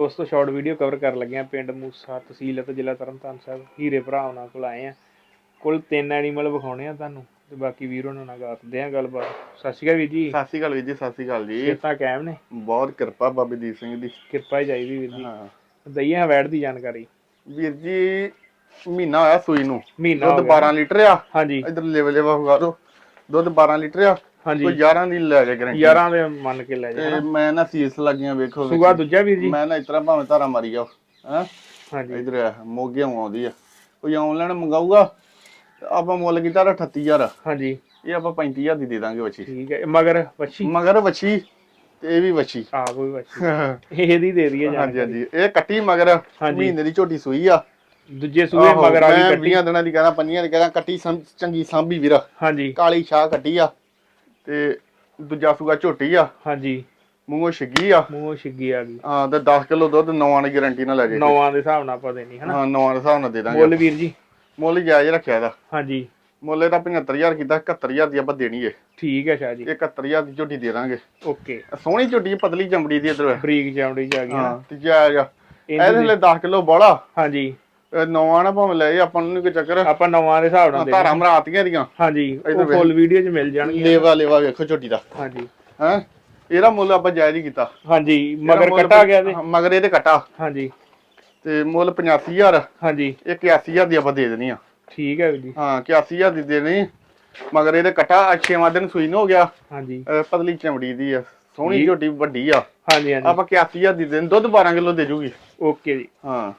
ਦੋਸਤੋ short video cover ਕਰਨ ਲੱਗੇ ਆ ਪਿੰਡ ਮੂਸਾ ਤਹਿਸੀਲ ਅਤੇ ਜ਼ਿਲ੍ਹਾ ਤਰਨਤਾਰਨ ਸਾਹਿਬ ਹੀਰੇ ਭਰਾ ਉਹਨਾਂ ਕੋਲ ਆਏ ਆ ਕੁੱਲ ਤਿੰਨ ਐਨੀਮਲ ਵਿਖਾਉਣੇ ਆ ਤੁਹਾਨੂੰ ਤੇ ਬਾਕੀ ਵੀਰ ਉਹਨਾਂ ਨਾਲ ਕਰਦੇ ਆ ਗੱਲਬਾਤ। ਸਤਿ ਸ਼੍ਰੀ ਅਕਾਲ ਵੀਰ ਜੀ। ਸਤਿ ਸ਼੍ਰੀ ਅਕਾਲ ਵੀਰ ਜੀ ਸਤਿ ਸ਼੍ਰੀ ਅਕਾਲ ਜੀ। ਸਿਹਤਾਂ ਕਾਇਮ ਨੇ? ਬਹੁਤ ਕਿਰਪਾ ਬਾਬੇ ਦੀਪ ਸਿੰਘ ਦੀ। ਕਿਰਪਾ ਹੀ ਚਾਹੀਦੀ ਵੀਰ ਜੀ। ਹਾਂ। ਦਈਏ ਵੈੜ ਦੀ ਜਾਣਕਾਰੀ। ਵੀਰ ਜੀ ਮਹੀਨਾ ਹੋਇਆ ਸੂਈ ਨੂੰ। ਮਹੀਨਾ ਦੁੱਧ ਗਿਆ। 12 ਲੀਟਰ ਆ। ਹਾਂਜੀ। ਇਧਰ ਲੈਵਲ ਲੈਵਾ ਹੋਗਾ ਦੋ ਦੁੱਧ 12 ਲੀਟਰ ਆ। ਹਾਂਜੀ। ਕੋਈ 11 ਦੀ ਲੈ ਜਾ ਗਰੰਟੀ 11 ਦੇ ਮੰਨ ਕੇ ਲੈ ਜਾ ਤੇ ਮੈਂ ਨਾ ਸੀਸ ਲੱਗੀਆਂ ਵੇਖੋ ਸੂਆ ਦੂਜਾ ਵੀਰ ਜੀ? ਮੈਂ ਨਾ ਇਤਰਾ ਭਾਵੇਂ ਧਾਰਾ ਮਾਰੀ ਜਾਓ ਹਾਂ। ਹਾਂਜੀ। ਇਧਰ ਆ ਮੋਗੇ ਆਉਂਦੀ ਆ। ਕੋਈ ਆਨਲਾਈਨ ਮੰਗਾਊਗਾ ਆਪਾਂ ਮੁੱਲ ਕੀਤਾ 38000 ਹਾਂਜੀ। ਇਹ ਆਪਾਂ 35000 ਦੀ ਦੇ ਦਾਂਗੇ ਬੱਚੀ ਠੀਕ ਹੈ ਮਗਰ ਵੱਛੀ? ਮਗਰ ਬੱਚੀ ਤੇ ਇਹ ਵੀ ਬੱਚੀ ਆਪ ਵੀ ਵੱਛੀ। ਇਹਦੀ ਦੇ ਦਈਏ ਹਾਂਜੀ ਹਾਂਜੀ। ਇਹ ਕੱਟੀ ਮਗਰ। ਮਹੀਨੇ ਦੀ ਝੋਟੀ ਸੂਈ ਆ। ਦੂਜੇ ਸੂਏ ਮਗਰ ਆ ਮੈਂ ਕੱਟੀ। 20 ਦਿਨਾਂ ਦੀ ਕਹਿੰਦਾ ਪੰਜੀਆਂ ਦੀ ਕਹਿੰਦਾ ਕੱਟੀ ਚੰਗੀ ਸਾਂਭੀ ਵੀਰ। ਹਾਂਜੀ। ਕਾਲੀ ਸ਼ਾਹ ਕੱਟੀ ਆ। ਤੇ ਦੂਜਾ ਸੂਗਾ ਝੋਟੀ ਆ। ਹਾਂਜੀ। ਮੂੰਹੋਂ ਛਿੱਗੀ ਆ। ਮੂੰਹ ਛਿੱਗੀ ਆ ਗਈ। ਹਾਂ ਤੇ 10 ਕਿਲੋ ਦੁੱਧ ਨੌਵਾਂ ਦੀ ਗਾਰੰਟੀ ਨਾਲ ਲੈ ਜੇ। ਨੌਵਾਂ ਦੇ ਹਿਸਾਬ ਨਾਲ ਆਪਾਂ ਦੇਣੀ ਹਨਾ? ਹਾਂ ਨੌਵਾਂ ਦੇ ਹਿਸਾਬ ਨਾਲ ਦੇ ਦਾਂਗੇ ਮੁੱਲ ਵੀਰ ਜੀ। ਮੁੱਲ ਜਾਇਜ਼ ਰੱਖਿਆ ਇਹਦਾ। ਹਾਂਜੀ। ਮੁੱਲ ਇਹਦਾ 75000 ਕੀਤਾ 71000 ਦੀ ਆਪਾਂ ਦੇਣੀ ਏ। ਠੀਕ ਹੈ ਸ਼ਾਹ ਜੀ। ਇਹ 71000 ਦੀ ਝੋਟੀ ਦੇ ਦਾਂਗੇ। ਓਕੇ। ਸੋਹਣੀ ਝੋਟੀ ਪਤਲੀ ਚਮੜੀ ਦੀ ਇਧਰ। ਬਰੀਕ ਚਾਮੜੀ ਚ ਆ ਗਈ ਹਾਂ ਤੇ ਜਾਇਜ਼ ਇਹਦੇ ਲਈ 10 ਕਿਲੋ ਬੋਲਾ ਹਾਂਜੀ। ਨੌਵਾਂ ਨਾ ਭਾਵੇਂ ਲੈ ਆਪਾਂ ਨੂੰ ਕੋਈ ਚੱਕਰ। ਆਪਾਂ ਨੌਵਾਂ ਦੇ ਹਿਸਾਬ ਨਾਲ ਧਾਰਾਂ ਮਰਾਤੀਆਂ ਦੀਆਂ ਹਾਂਜੀ ਉਹ। ਫੁੱਲ ਵੀਡੀਓ ਚ ਮਿਲ ਜਾਣਗੇ ਲੇਵਾ ਲੇਵਾ ਵੇਖੋ ਝੋਟੀ ਦਾ। ਹਾਂਜੀ। ਹੈ? ਇਹਦਾ ਮੁੱਲ ਆਪਾਂ ਜਾਇਜ਼ ਹੀ ਕੀਤਾ। ਹਾਂਜੀ ਮਗਰ ਕੱਟਾ ਗਿਆ ਤੇ। ਮਗਰ ਇਹਦੇ ਕਟਾ। ਹਾਂਜੀ। ਤੇ ਮੁੱਲ 85000 ਹਾਂਜੀ। ਇਹ 81000 ਦੀ ਆਪਾਂ ਦੇ ਦੇਣੀ ਆ। ਠੀਕ ਹੈ ਜੀ। ਹਾਂ 81000 ਦੀ ਦੇਣੀ। ਮਗਰ ਇਹਦੇ ਕਟਾ 6ਵਾਂ ਦਿਨ ਸੂਈ ਨੂੰ ਹੋ ਗਿਆ। ਹਾਂਜੀ। ਪਤਲੀ ਚਮੜੀ ਦੀ ਆ। ਸੋਹਣੀ। ਝੋਟੀ ਵੱਡੀ ਆ। ਹਾਂਜੀ ਹਾਂਜੀ। ਆਪਾਂ 81000 ਦੀ ਦੇਣ ਦੁੱਧ 12 ਕਿਲੋ ਦੇ ਜੂਗੀ। ਓਕੇ ਜੀ। ਹਾਂ।